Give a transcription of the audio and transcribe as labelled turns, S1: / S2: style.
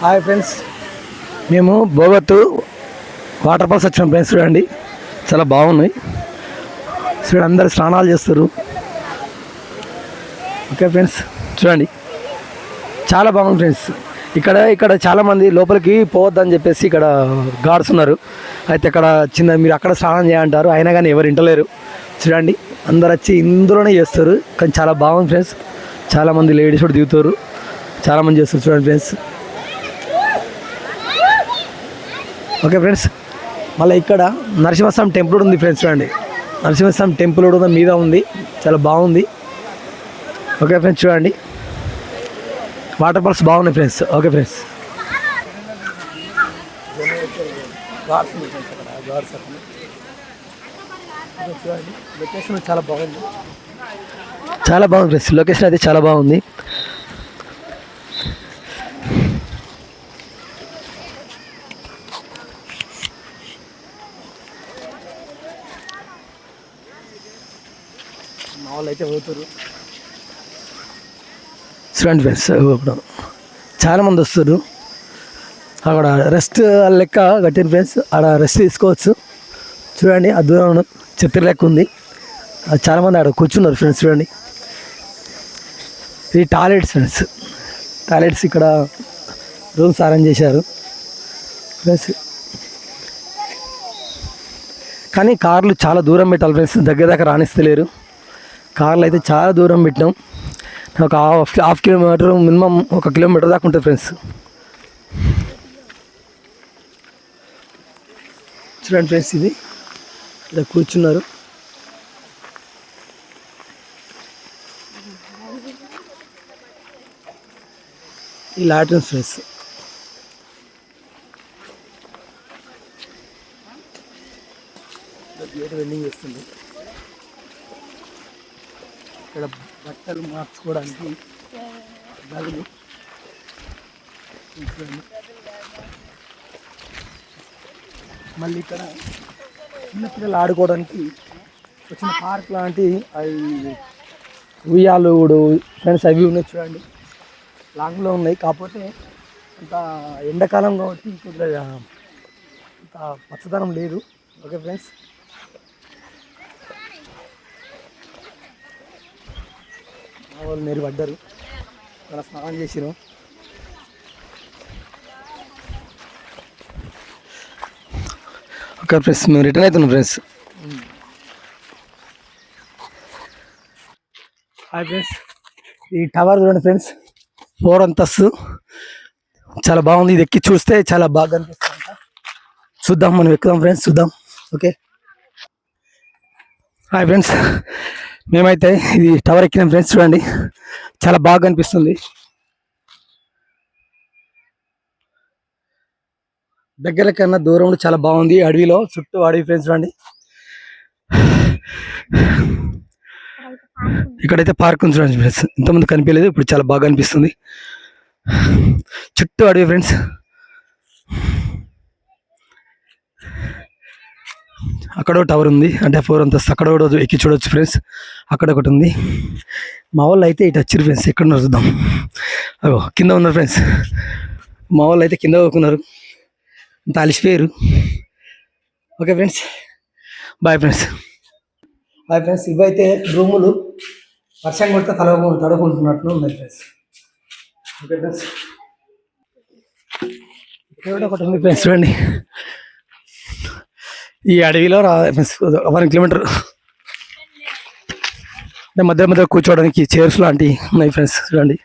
S1: Hi friends మేము Bogatha water falls వచ్చిన friends చూడండి. చాలా బాగున్నాయి. చూడండి అందరు స్నానాలు చేస్తారు ఓకే ఫ్రెండ్స్ చూడండి. చాలా బాగుంది ఫ్రెండ్స్. ఇక్కడ ఇక్కడ చాలామంది లోపలికి పోవద్దని చెప్పేసి ఇక్కడ గార్డ్స్ ఉన్నారు. అయితే ఇక్కడ చిన్న మీరు అక్కడ స్నానం చేయంటారు. అయినా కానీ ఎవరు ఇంటలేరు. చూడండి అందరు వచ్చి ఇందులోనే చేస్తారు కానీ చాలా బాగుంది ఫ్రెండ్స్. చాలామంది లేడీస్ కూడా దిగుతారు చాలామంది చేస్తారు చూడండి ఫ్రెండ్స్. ఓకే ఫ్రెండ్స్ మళ్ళీ ఇక్కడ నరసింహస్వామి టెంపుల్ కూడా ఉంది ఫ్రెండ్స్ చూడండి. నరసింహస్వామి టెంపుల్ కూడా మీద ఉంది చాలా బాగుంది. ఓకే ఫ్రెండ్స్ చూడండి. వాటర్ ఫాల్స్ బాగున్నాయి ఫ్రెండ్స్ ఓకే ఫ్రెండ్స్. చాలా బాగుంది. చాలా బాగుంది ఫ్రెండ్స్ లొకేషన్ అయితే చాలా బాగుంది. మా వాళ్ళు అయితే పోతారు చూడండి ఫ్రెండ్స్ ఇప్పుడు చాలామంది వస్తారు అక్కడ రెస్ట్ లెక్క కట్టిన ఫ్రెండ్స్ అక్కడ రెస్ట్ తీసుకోవచ్చు. చూడండి ఆ దూరం చిత్ర లెక్క ఉంది. అది చాలా అక్కడ కూర్చున్నారు ఫ్రెండ్స్ చూడండి. ఇది టాయిలెట్స్ ఫ్రెండ్స్ టాయిలెట్స్ ఇక్కడ రూమ్స్ అరేంజ్ చేశారు. ఫ్రెండ్స్ కానీ కార్లు చాలా దూరం పెట్టాలి ఫ్రెండ్స్ దగ్గర దగ్గర రాణిస్తలేరు కార్లు అయితే చాలా దూరం పెట్టినాం. ఒక హాఫ్ హాఫ్ కిలోమీటర్ మినిమం ఒక కిలోమీటర్ దాకా ఉంటుంది ఫ్రెండ్స్. చూడండి ఫ్రెండ్స్ ఇది. ఇక్కడ కూర్చున్నారు. ఈ లాట్రిన్ ఫ్రెండ్స్. గేట్ వెల్డింగ్ చేస్తుంది. ఇక్కడ బట్టలు మార్చుకోవడానికి గదులు మళ్ళీ ఇక్కడ చిన్నపిల్లలు ఆడుకోవడానికి వచ్చిన పార్క్ లాంటి అవి ఉయ్యాలు ఫ్రెండ్స్ అవి ఉన్నాయి చూడండి. లాంగ్లో ఉన్నాయి. కాకపోతే అంత ఎండాకాలం కాబట్టి కొద్దిగా అంత పచ్చదనం లేదు. Okay friends? వాళ్ళు మీరు పడ్డారు. మన స్నానం చేసినాం ఓకే ఫ్రెండ్స్ మేము రిటర్న్ అవుతున్నాం ఫ్రెండ్స్. హాయ్ ఫ్రెండ్స్ ఈ టవర్ చూడండి ఫ్రెండ్స్. ఫోర్ అంతస్తు. చాలా బాగుంది. ఇది ఎక్కి చూస్తే చాలా బాగా అనిపిస్తుంది చూద్దాం మనం ఎక్కుదాం ఫ్రెండ్స్ చూద్దాం. ఓకే. Hi friends. మేమైతే ఇది టవర్ ఎక్కినాం ఫ్రెండ్స్ చూడండి. చాలా బాగా అనిపిస్తుంది దగ్గర కన్నా దూరంలో చాలా బాగుంది. అడవిలో చుట్టూ అడవి ఫ్రెండ్స్ చూడండి. ఇక్కడైతే పార్క్ ఉంది చూడండి ఫ్రెండ్స్ ఇంతకుముందు కనిపించలేదు ఇప్పుడు చాలా బాగా అనిపిస్తుంది చుట్టూ అడవి ఫ్రెండ్స్ అక్కడ ఒక టవర్ ఉంది. అంటే ఫోర్ అంతస్తు అక్కడ కూడా ఎక్కి చూడొచ్చు ఫ్రెండ్స్ అక్కడ ఒకటి ఉంది. మా వాళ్ళు అయితే ఇటు వచ్చారు ఫ్రెండ్స్ ఎక్కడ ఉన్నారు చూద్దాం. అగో కింద ఉన్నారు ఫ్రెండ్స్ మా వాళ్ళు అయితే కింద పోకున్నారు అంత అలిసిపోయారు. Okay friends bye friends bye friends ఇవైతే రూములు. వర్షం కొడితే తల తడుకుంటున్నట్టు ఉన్నాయి ఫ్రెండ్స్ ఓకే ఫ్రెండ్స్ ఇక్కడ ఒకటి ఉంది ఫ్రెండ్స్ చూడండి. ఈ అడవిలో రా వన్ కిలోమీటర్. అంటే మధ్య మధ్య కూర్చోవడానికి చైర్స్ లాంటివి ఉన్నాయి ఫ్రెండ్స్ చూడండి.